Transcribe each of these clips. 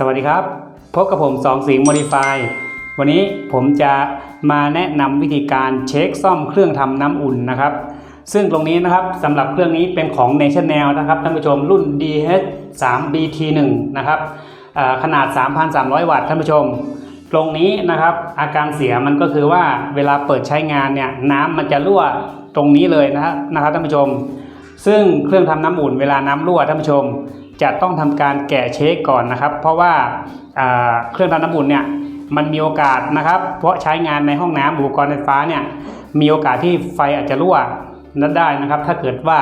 สวัสดีครับ พบกับผมสองสิงห์ Modify วันนี้ผมจะมาแนะนำวิธีการเช็คซ่อมเครื่องทำน้ำอุ่นนะครับ ซึ่งตรงนี้นะครับสำหรับเครื่องนี้เป็นของ National นะครับท่านผู้ชมรุ่น DH 3 BT1 นะครับอ่าขนาด 3,300 วัตต์ท่านผู้ชม ตรงนี้นะครับอาการเสียมันก็คือว่าเวลาเปิดใช้งานเนี่ยน้ำมันจะรั่วตรงนี้เลยนะครับนะครับท่านผู้ชม ซึ่งเครื่องทำน้ำอุ่นเวลาน้ำรั่วท่านผู้ชม จะต้องทำการแกะเช็คก่อนนะครับ เพราะว่าอ่าเครื่องทำน้ำอุ่นเนี่ยมันมีโอกาสนะครับ เพราะใช้งานในห้องน้ำอุปกรณ์ไฟฟ้าเนี่ยมีโอกาสที่ไฟอาจจะรั่วนั้นได้นะครับ ถ้าเกิดว่า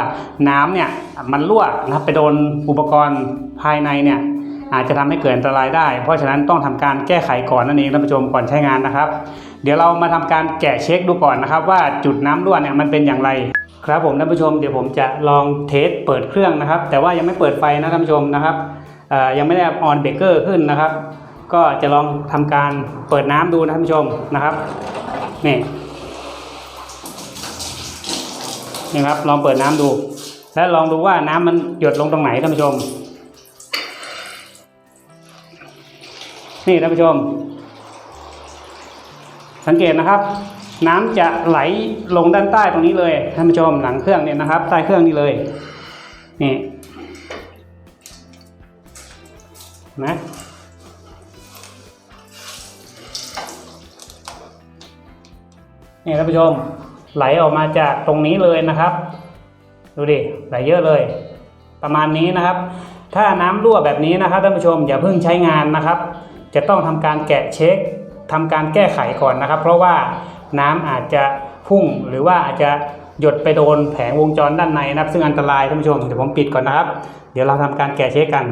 น้ำเนี่ยมันรั่วนะครับไปโดนอุปกรณ์ภายในเนี่ยอาจจะทำให้เกิดอันตรายได้ เพราะฉะนั้นต้องทำการแก้ไขก่อนนั่นเองท่านผู้ชมก่อนใช้งานนะครับ เดี๋ยวเรามาทำการแกะเช็คดูก่อนนะครับ ว่าจุดน้ำรั่วเนี่ยมันเป็นอย่างไร ครับผมท่านผู้ชมเดี๋ยวผมจะลองเทสเปิดเครื่องนะครับ แต่ว่ายังไม่เปิดไฟนะท่านผู้ชมนะครับยังไม่ได้ออนเบเกอร์ขึ้นนะครับ ก็จะลองทำการเปิดน้ำดูนะท่านผู้ชมนะครับนี่นี่ครับลองเปิดน้ำดู และลองดูว่าน้ำมันหยดลงตรงไหนท่านผู้ชม นี่ท่านผู้ชม สังเกตนะครับ น้ำจะไหลลงด้านใต้ตรงนี้เลยท่านผู้ชมหลังเครื่องเนี่ยนะครับ ใต้เครื่องนี่เลยนี่นะนี่ท่านผู้ชมไหลออกมาจากตรงนี้เลยนะครับ ดูดิไหลเยอะเลย ประมาณนี้นะครับ ถ้าน้ำรั่วแบบนี้นะครับท่านผู้ชมอย่าเพิ่งใช้งานนะครับ จะต้องทำการแกะเช็คทำการแก้ไขก่อนนะครับ เพราะว่า น้ำอาจจะพุ่งหรือว่าอาจจะหยดไปโดนแผงวงจรด้านในนะครับ ซึ่งอันตรายท่านผู้ชมเดี๋ยวผมปิดก่อนนะครับ เดี๋ยวเราทำการแกะเช็คกัน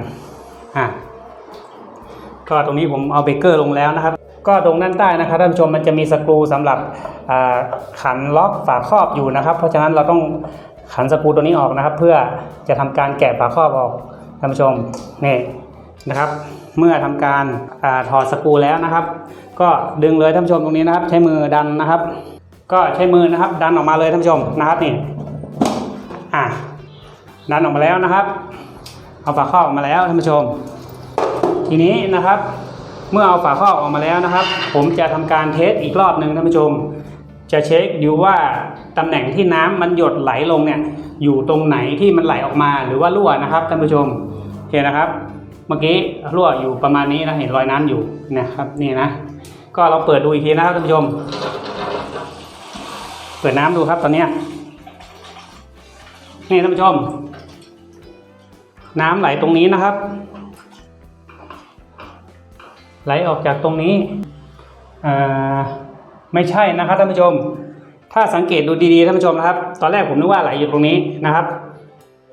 อะก็ตรงนี้ผมเอาเบเกอร์ลงแล้วนะครับ ก็ตรงด้านใต้นะครับท่านผู้ชมมันจะมีสกรูสำหรับขันล็อกฝาครอบอยู่นะครับ เพราะฉะนั้นเราต้องขันสกรูตัวนี้ออกนะครับ เพื่อจะทำการแกะฝาครอบออกท่านผู้ชมนี่นะครับ เมื่อทำการอถอดสกรูแล้วนะครับ ก็ดึงเลยท่านผู้ชมตรงนี้นะครับ ใช้มือดันนะครับ ก็ใช้มือนะครับ ดันออกมาเลยท่านผู้ชมนะครับนี่อะดันออกมาแล้วนะครับเอาฝาครอบออกมาแล้วท่านผู้ชม ทีนี้นะครับ เมื่อเอาฝาครอบออกมาแล้วนะครับ ผมจะทำการเทสอีกรอบหนึ่งท่านผู้ชม จะเช็คดูว่าตำแหน่งที่น้ำมันหยดไหลลงเนี่ยอยู่ตรงไหนที่มันไหลออกมาหรือว่ารั่วนะครับท่านผู้ชมโอเคนะครับ เมื่อกี้รั่วอยู่ประมาณนี้นะเห็นรอยน้ำอยู่นะครับนี่นะ ก็เราเปิดดูอีกทีนะครับท่านผู้ชม เปิดน้ำดูครับตอนเนี้ยนี่ท่านผู้ชม น้ำไหลตรงนี้นะครับ ไหลออกจากตรงนี้ไม่ใช่นะครับท่านผู้ชม ถ้าสังเกตดูดีๆท่านผู้ชมนะครับ ตอนแรกผมนึกว่าไหลอยู่ตรงนี้นะครับ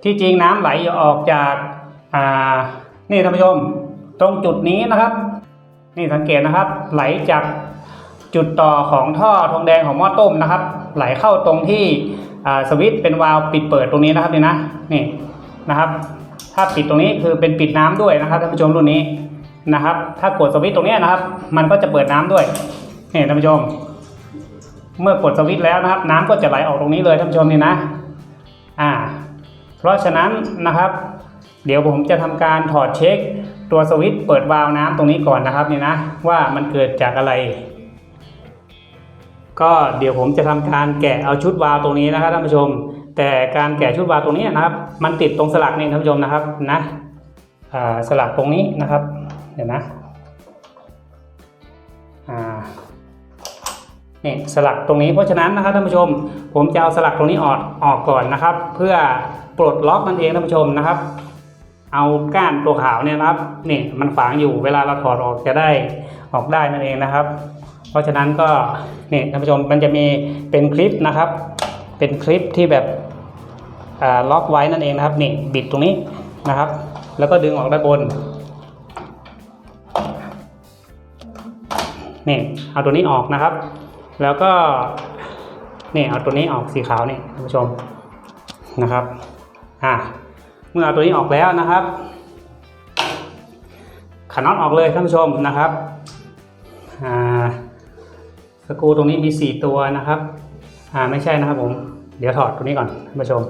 ที่จริงน้ำไหลออกจากา นี่ท่านผู้ชมตรงจุดนี้นะครับ นี่สังเกตนะครับ ไหลจากจุดต่อของท่อทองแดงของหม้อต้มนะครับ ไหลเข้าตรงที่สวิตช์เป็นวาล์วปิดเปิดตรงนี้นะครับนี่นะนี่นะครับ ถ้าปิดตรงนี้คือเป็นปิดน้ำด้วยนะครับท่านผู้ชมรุ่นนี้นะครับ ถ้ากดสวิตช์ตรงนี้นะครับ มันก็จะเปิดน้ำด้วยนี่ท่านผู้ชม เมื่อกดสวิตช์แล้วนะครับ น้ำก็จะไหลออกตรงนี้เลยท่านผู้ชมนี่นะ อ่า เพราะฉะนั้นนะครับ เดี๋ยวผมจะทำการถอดเช็ค ตัวสวิตช์เปิดวาล์วน้ำตรงนี้ก่อนนะครับนี่นะว่ามันเกิดจากอะไร ก็เดี๋ยวผมจะทำการแกะเอาชุดวาล์วตรงนี้นะครับท่านผู้ชม แต่การแกะชุดวาล์วตรงนี้นะครับ มันติดตรงสลักนี่ท่านผู้ชมนะครับนะสลักตรงนี้นะครับเดี๋ยวนะนี่สลักตรงนี้เพราะฉะนั้นนะครับท่านผู้ชม ผมจะเอาสลักตรงนี้ออกออกก่อนนะครับ เพื่อปลดล็อกนั่นเองท่านผู้ชมนะครับ เอาก้านตัวขาวเนี่ยนะครับเนี่ยมันฝังอยู่เวลาเราถอดออกจะได้ออกได้นั่นเองนะครับ เพราะฉะนั้นก็เนี่ยท่านผู้ชมมันจะมีเป็นคลิปนะครับ เป็นคลิปที่แบบล็อกไว้นั่นเองนะครับนี่บิดตรงนี้นะครับ แล้วก็ดึงออกด้านบนนี่เอาตัวนี้ออกนะครับ แล้วก็นี่เอาตัวนี้ออกสีขาวนี่ท่านผู้ชมนะครับอ่า เมื่อเอาตัวนี้ออกแล้วนะครับขันน็อตออกเลยท่านผู้ชมนะครับสกูตรงนี้มี 4 ตัวนะครับอ่าไม่ใช่นะครับผม เดี๋ยวถอดตัวนี้ก่อนท่านผู้ชม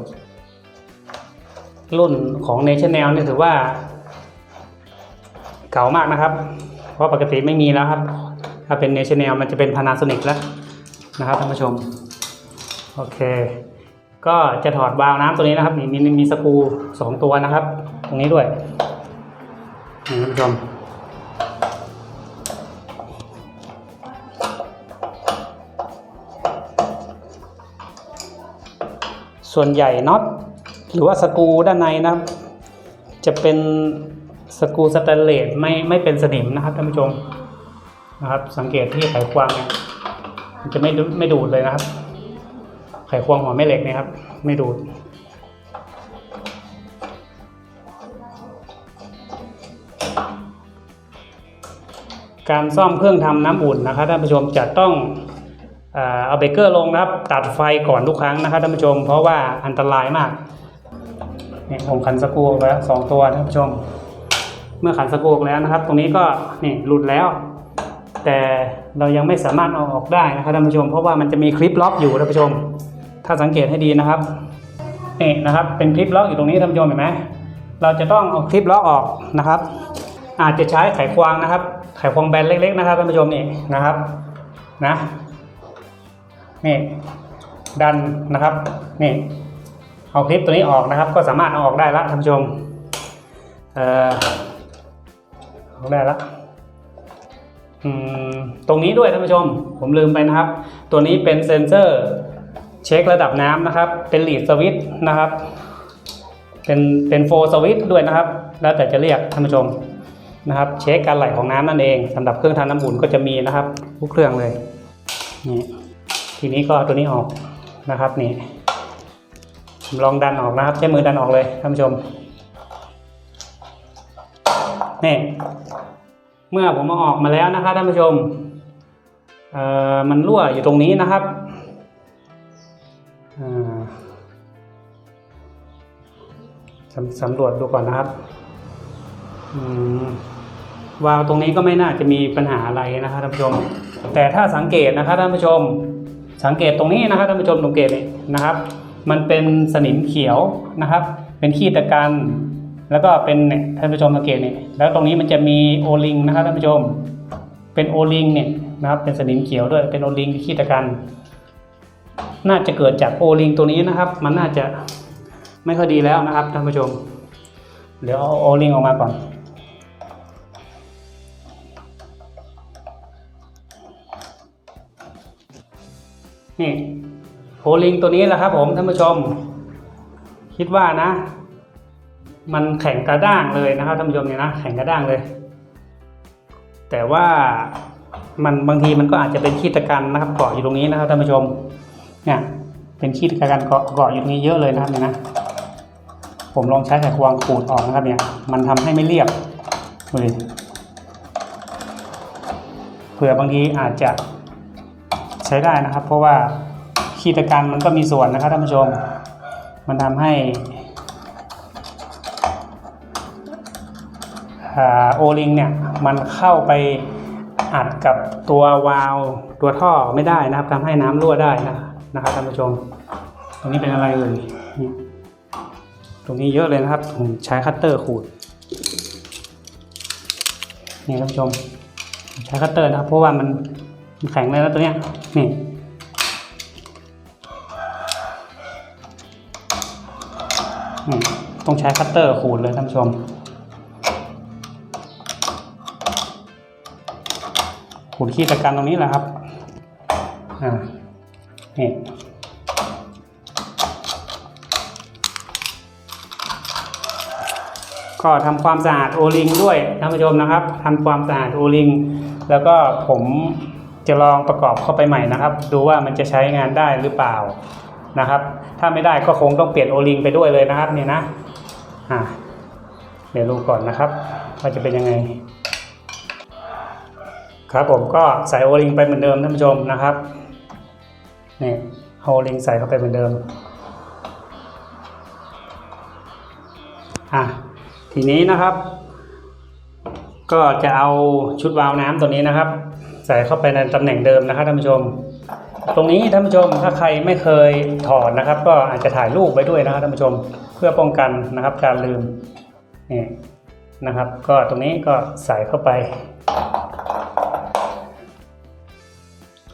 รุ่นของ National นี่ถือว่า เก่ามากนะครับ เพราะปกติไม่มีแล้วครับ ถ้าเป็นเนชั่นแนลมันจะเป็น Panasonic แล้วนะครับท่านผู้ชม โอเค ก็จะถอดวาล์วน้ำตัวนี้นะครับ มีมีสกูสองตัวนะครับ ตรงนี้ด้วยนี่ท่านผู้ชมส่วนใหญ่น็อตหรือว่าสกูด้านในนะครับ จะเป็นสกูสแตนเลสไม่ไม่เป็นสนิมนะครับท่านผู้ชมนะครับ สังเกตที่ไขควงเนี่ยจะไม่ดูไม่ดูดเลยนะครับ ไขควงหัวแม่เหล็กนี่ยครับ ไม่ดูดการซ่อมเครื่องทำน้ำอุ่นนะครับท่านผู้ชมจะต้องเอาเบเกอร์ลงนะครับ ตัดไฟก่อนทุกครั้งนะครับท่านผู้ชม เพราะว่าอันตรายมากนี่ผมขันสกรูไปแล้วสองตัวท่านผู้ชม เมื่อขันสกรูแล้วนะครับ ตรงนี้ก็นี่หลุดแล้ว แต่เรายังไม่สามารถเอาออกได้นะครับท่านผู้ชม เพราะว่ามันจะมีคลิปล็อกอยู่ท่านผู้ชม ถ้าสังเกตให้ดีนะครับนี่นะครับ เป็นคลิปล็อกอยู่ตรงนี้ท่านผู้ชมเห็นไหมเราจะต้องเอาคลิปล็อกออกนะครับ อาจจะใช้ไขควงนะครับ ไขควงแบนเล็ก ๆ นะครับท่านผู้ชมนี่นะครับนะนี่ดันนะครับนี่เอาคลิปตัวนี้ออกนะครับ ก็สามารถเอาออกได้ละท่านผู้ชมเอ่อออกได้ละตรงนี้ด้วยท่านผู้ชม ผมลืมไปนะครับ ตัวนี้เป็นเซ็นเซอร์ เช็คระดับน้ำนะครับ เป็นลีดสวิตนะครับ เป็นเป็นโฟสวิตด้วยนะครับ แล้วแต่จะเรียกท่านผู้ชมนะครับ เช็คการไหลของน้ำนั่นเองสำหรับเครื่องทำน้ำอุ่นก็จะมีนะครับทุกเครื่องเลยนี่ทีนี้ก็เอาตัวนี้ออกนะครับนี่ลองดันออกนะครับ ใช้มือดันออกเลยท่านผู้ชมนี่เมื่อผมเอาออกมาแล้วนะครับท่านผู้ชมเอ่อมันรั่วอยู่ตรงนี้นะครับ สำสำรวจดูก่อนนะครับวาวตรงนี้ก็ไม่น่าจะมีปัญหาอะไรนะครับท่านผู้ชม แต่ถ้าสังเกตนะครับท่านผู้ชม สังเกตตรงนี้นะครับท่านผู้ชมสังเกตนี่นะครับ มันเป็นสนิมเขียวนะครับ เป็นขี้ตะกัน แล้วก็เป็นเนี่ยท่านผู้ชมสังเกตเนี่ยแล้วตรงนี้มันจะมีโอลิงนะครับท่านผู้ชม เป็นโอลิงเนี่ยนะครับ เป็นสนิมเขียวด้วยเป็นโอลิงขี้ตะกัน น่าจะเกิดจากโอลิงตัวนี้นะครับ มันน่าจะ ไม่ค่อยดีแล้วนะครับท่านผู้ชม เดี๋ยวเอาโอลิงออกมาก่อนนี่โอลิงตัวนี้แหละครับผมท่านผู้ชม คิดว่านะ มันแข็งกระด้างเลยนะครับท่านผู้ชมเนี่ยนะแข็งกระด้างเลย แต่ว่ามันบางทีมันก็อาจจะเป็นขี้ตะกันนะครับเกาะอยู่ตรงนี้นะครับท่านผู้ชมเนี่ยเป็นขี้ตะกันเกาะเกาะอยู่ตรงนี้เยอะเลยนะครับเนี่ยนะ ผมลองใช้ไขควงขูดออกนะครับเนี่ย มันทำให้ไม่เรียบเลยเผื่อบางทีอาจจะใช้ได้นะครับ เพราะว่าขี้ตะกันมันก็มีส่วนนะครับท่านผู้ชม มันทำให้อ่าโอลิงเนี่ยมันเข้าไปอัดกับตัววาล์วตัวท่อไม่ได้นะครับทำให้น้ำรั่วได้นะนะครับท่านผู้ชมตรงนี้เป็นอะไรเอ่ยนี่ต รงนี้เยอะเลยนะครับผมใช้คัตเตอร์ขูดนี่ท่านผู้ชมใช้คัตเตอร์นะครับ เพราะว่ามันมันแข็งเลยนะตัวเนี้ยนี่นี่ต้องใช้คัตเตอร์ขูดเลยท่านผู้ชมขูดขี้ตะกันตรงนี้แหละครับอ่านี่ ก็ทำความสะอาดโอลิงด้วยท่านผู้ชมนะครับทำความสะอาดโอลิงแล้วก็ผมจะลองประกอบเข้าไปใหม่นะครับ ดูว่ามันจะใช้งานได้หรือเปล่านะครับ ถ้าไม่ได้ก็คงต้องเปลี่ยนโอลิงไปด้วยเลยนะครับเนี่ยนะอ่าเดี๋ยวดูก่อนนะครับว่าจะเป็นยังไง ครับผมก็ใส่โอลิงไปเหมือนเดิมท่านผู้ชมนะครับนี่โอลิงใส่เข้าไปเหมือนเดิม ทีนี้นะครับ ก็จะเอาชุดวาล์วน้ำตัวนี้นะครับ ใส่เข้าไปในตำแหน่งเดิมนะครับท่านผู้ชม ตรงนี้ท่านผู้ชมถ้าใครไม่เคยถอดนะครับ ก็อาจจะถ่ายรูปไว้ด้วยนะครับท่านผู้ชมเพื่อป้องกันนะครับ การลืมนี่นะครับ ก็ตรงนี้ก็ใส่เข้าไป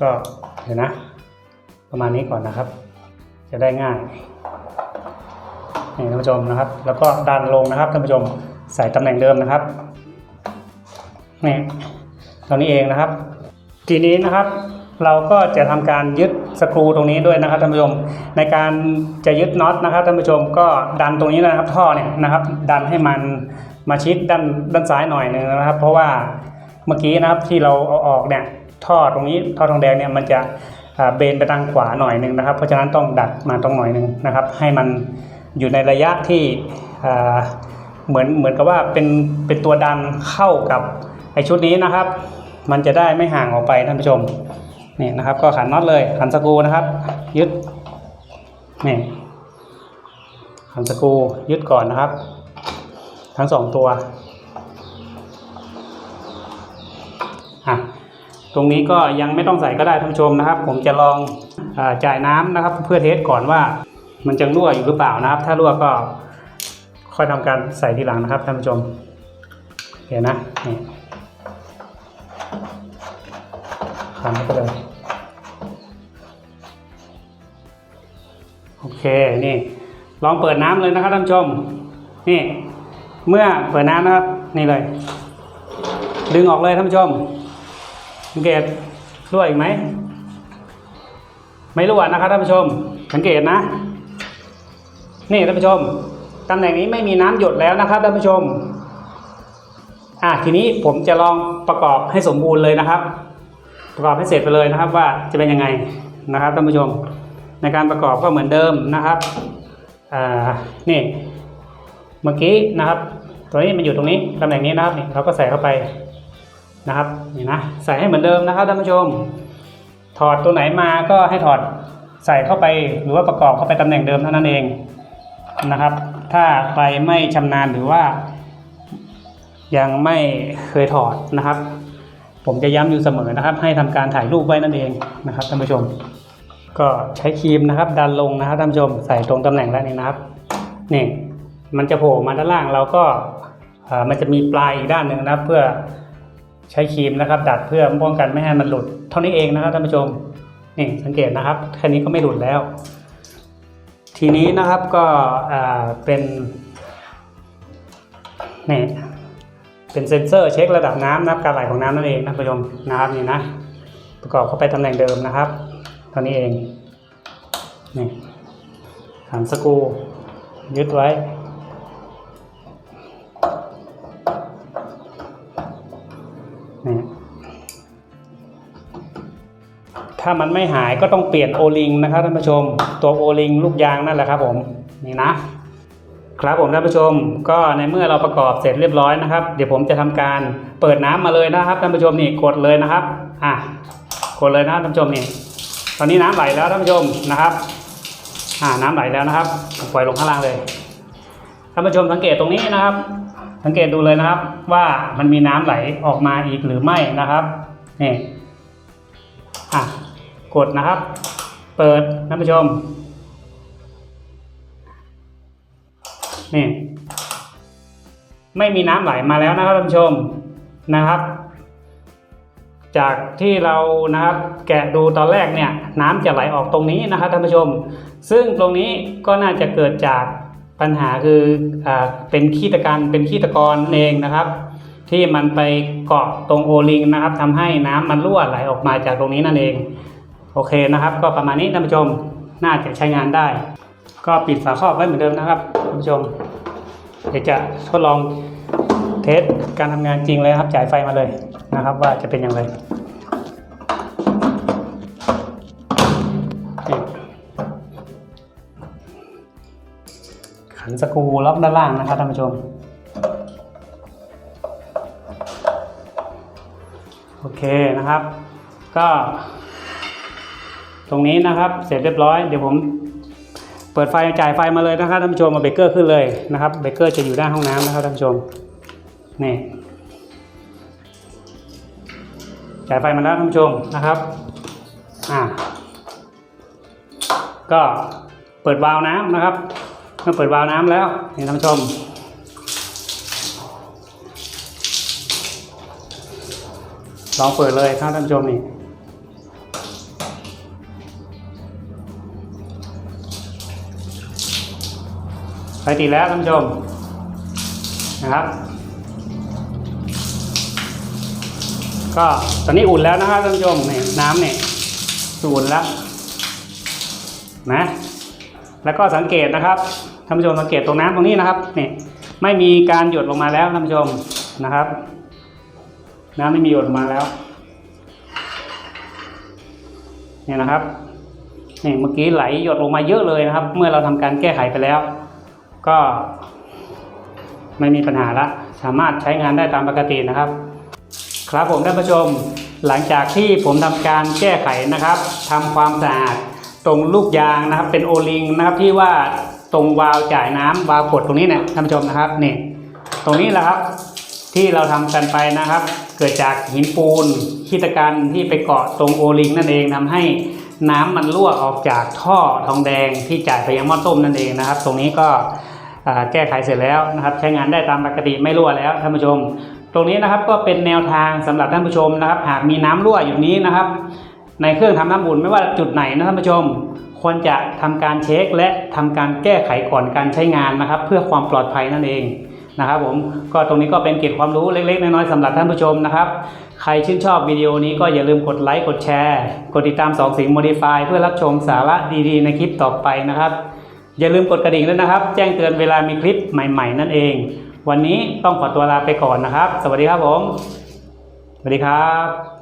ก็เดี๋ยวนะ ประมาณนี้ก่อนนะครับ จะได้ง่าย นี่ท่านผู้ชมนะครับ แล้วก็ดันลงนะครับท่านผู้ชมใส่ตำแหน่งเดิมนะครับนี่ตรงนี้เองนะครับ ทีนี้นะครับเราก็จะทำการยึดสกรูตรงนี้ด้วยนะครับท่านผู้ชม ในการจะยึดน็อตนะครับท่านผู้ชมก็ดันตรงนี้นะครับท่อเนี่ยนะครับ ดันให้มันมาชิดด้านด้านซ้ายหน่อยหนึ่งนะครับ เพราะว่าเมื่อกี้นะครับที่เราเอาออกเนี่ยท่อตรงนี้ท่อทองแดงเนี่ยมันจะเบนไปทางขวาหน่อยหนึ่งนะครับ เพราะฉะนั้นต้องดัดมาตรงหน่อยหนึ่งนะครับ ให้มัน อยู่ในระยะที่เหมือนเหมือนกับว่าเป็นเป็นตัวดันเข้ากับไอชุดนี้นะครับ มันจะได้ไม่ห่างออกไปท่านผู้ชมนี่นะครับ ก็ขันน็อตเลยขันสกรูนะครับ ยึดนี่ขันสกรูยึดก่อนนะครับ ทั้งสองตัวอะตรงนี้ก็ยังไม่ต้องใส่ก็ได้ท่านผู้ชมนะครับ ผมจะลองอจ่ายน้ำนะครับ เพื่อเทสก่อนว่า มันจะรั่วอยู่หรือเปล่านะครับ ถ้ารั่วก็ค่อยทำการใส่ทีหลังนะครับท่านผู้ชมเห็นนะนี่ขันเข้าไปเลยโอเคนี่ ลองเปิดน้ำเลยนะครับท่านผู้ชม นี่ เมื่อเปิดน้ำนะครับ นี่เลย ดึงออกเลยท่านผู้ชมสังเกตรั่วอีกไหมไม่รั่วนะครับท่านผู้ชม สังเกตนะ นี่ท่านผู้ชมตำแหน่งนี้ไม่มีน้ำหยดแล้วนะครับท่านผู้ชมอะทีนี้ผมจะลองประกอบให้สมบูรณ์เลยนะครับ ประกอบให้เสร็จไปเลยนะครับว่าจะเป็นยังไงนะครับท่านผู้ชม ในการประกอบก็เหมือนเดิมนะครับอ่านี่เมื่อกี้นะครับ ตัวนี้มันอยู่ตรงนี้ตำแหน่งนี้นะครับนี่เราก็ใส่เข้าไปนะครับนี่นะใส่ให้เหมือนเดิมนะครับท่านผู้ชม ถอดตัวไหนมาก็ให้ถอดใส่เข้าไปหรือว่าประกอบเข้าไปตำแหน่งเดิมเท่านั้นเอง นะครับ ถ้าใครไม่ชำนาญหรือว่า ยังไม่เคยถอดนะครับ ผมจะย้ำอยู่เสมอนะครับ ให้ทำการถ่ายรูปไว้นั่นเองนะครับท่านผู้ชม ก็ใช้ครีมนะครับดันลงนะครับท่านผู้ชมใส่ตรงตำแหน่งแล้วนี่นะครับนี่มันจะโผล่มาด้านล่างเราก็มันจะมีปลายอีกด้านหนึ่งนะครับ เพื่อใช้ครีมนะครับ ดัดเพื่อป้องกันไม่ให้มันหลุด เท่านี้เองนะครับท่านผู้ชมนี่สังเกตนะครับแค่นี้ก็ไม่หลุดแล้ว ทีนี้นะครับก็เป็นนี่เป็นเซ็นเซอร์เช็คระดับน้ำนะครับการไหลของน้ำนั่นเองนะผู้ชมนะครับนี่นะประกอบเข้าไปตำแหน่งเดิมนะครับเท่านี้เองนี่ขันสกูยึดไว้ ถ้ามันไม่หายก็ต้องเปลี่ยนโอลิงนะครับท่านผู้ชม ตัวโอลิงลูกยางนั่นแหละครับผมนี่นะครับผมท่านผู้ชมก็ในเมื่อเราประกอบเสร็จเรียบร้อยนะครับ เดี๋ยวผมจะทำการเปิดน้ำมาเลยนะครับท่านผู้ชมนี่กดเลยนะครับอะกดเลยนะท่านผู้ชมนี่ตอนนี้น้ำไหลแล้วท่านผู้ชมนะครับอ่าน้ำไหลแล้วนะครับปล่อยลงข้างล่างเลยท่านผู้ชมสังเกตตรงนี้นะครับ สังเกตดูเลยนะครับ ว่ามันมีน้ำไหลออกมาอีกหรือไม่นะครับนี่อะ กดนะครับ เปิดท่านผู้ชม นี่ ไม่มีน้ำไหลมาแล้วนะครับท่านผู้ชมนะครับ จากที่เรานะครับ แกะดูตอนแรกเนี่ย น้ำจะไหลออกตรงนี้นะครับท่านผู้ชม ซึ่งตรงนี้ก็น่าจะเกิดจากปัญหาคืออเป็นขี้ตะกันเป็นขี้ตะกอนเองนะครับ ที่มันไปเกาะตรงโอลิงนะครับทำให้น้ำมันรั่วไหลออกมาจากตรงนี้นั่นเอง โอเคนะครับ ก็ประมาณนี้ท่านผู้ชมน่าจะใช้งานได้ ก็ปิดฝาครอบไว้เหมือนเดิมนะครับท่านผู้ชม เดี๋ยวจะทดลองเทสการทำงานจริงเลยครับจ่ายไฟมาเลยนะครับ ว่าจะเป็นอย่างไรขันสกรูล็อกด้านล่างนะครับท่านผู้ชมโอเคนะครับ ก็ ตรงนี้นะครับ เสร็จเรียบร้อย เดี๋ยวผมเปิดไฟจ่ายไฟมาเลยนะครับท่านผู้ชมมาเบเกอร์ขึ้นเลยนะครับเบเกอร์จะอยู่ด้านห้องน้ำนะครับท่านผู้ชมนี่จ่ายไฟมาแล้วท่านผู้ชมนะครับอ่าก็เปิดวาล์วน้ำนะครับเมื่อเปิดวาล์วน้ำแล้วนี่ท่านผู้ชมลองเปิดเลยครับท่านผู้ชมนี่ ไฟติดแล้วท่านผู้ชมนะครับ ก็ตอนนี้อุ่นแล้วนะครับท่านผู้ชมเนี่ยน้ำเนี่ยอุ่นแล้วนะแล้วก็สังเกตนะครับท่านผู้ชมสังเกตตรงน้ำตรงนี้นะครับเนี่ยไม่มีการหยดลงมาแล้วท่านผู้ชมนะครับ น้ำไม่มีหยดลงมาแล้วเนี่ยนะครับนี่เมื่อกี้ไหลหยดลงมาเยอะเลยนะครับ เมื่อเราทำการแก้ไขไปแล้ว ก็ไม่มีปัญหาละ สามารถใช้งานได้ตามปกตินะครับ ครับผมท่านผู้ชมหลังจากที่ผมทำการแก้ไขนะครับทำความสะอาดตรงลูกยางนะครับ เป็นโอลิงนะครับที่ว่าตรงวาล์วจ่ายน้ำวาล์วกดตรงนี้เนี่ยท่านผู้ชมนะครับนี่ตรงนี้แหละครับที่เราทำกันไปนะครับ เกิดจากหินปูนขี้ตะกันที่ไปเกาะตรงโอลิงนั่นเองทำให้น้ำมันรั่วออกจากท่อทองแดงที่จ่ายไปยังหม้อต้มนั่นเองนะครับ ตรงนี้ก็ แก้ไขเสร็จแล้วนะครับ ใช้งานได้ตามปกติไม่รั่วแล้วท่านผู้ชม ตรงนี้นะครับก็เป็นแนวทางสำหรับท่านผู้ชมนะครับ หากมีน้ำรั่วอยู่นี้นะครับ ในเครื่องทำน้ำอุ่นไม่ว่าจุดไหนนะท่านผู้ชม ควรจะทำการเช็คและทำการแก้ไขก่อนการใช้งานนะครับ เพื่อความปลอดภัยนั่นเองนะครับผมก็ตรงนี้ก็เป็นเกร็ดความรู้เล็กๆ น้อยๆสำหรับท่านผู้ชมนะครับ ใครชื่นชอบวิดีโอนี้ก็อย่าลืมกดไลค์กดแชร์ กดติดตามสองสิงโมดิฟายเพื่อรับชมสาระดีๆ ในคลิปต่อไปนะครับ อย่าลืมกดกระดิ่งด้วยนะครับ แจ้งเตือนเวลามีคลิปใหม่ ๆ นั่นเอง วันนี้ต้องขอตัวลาไปก่อนนะครับ สวัสดีครับผม สวัสดีครับ